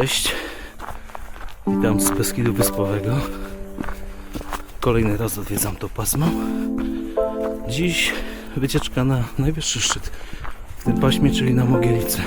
Cześć. Witam z Beskidu Wyspowego. Kolejny raz odwiedzam to pasmo. Dziś wycieczka na najwyższy szczyt w tym paśmie, czyli na Mogielicę.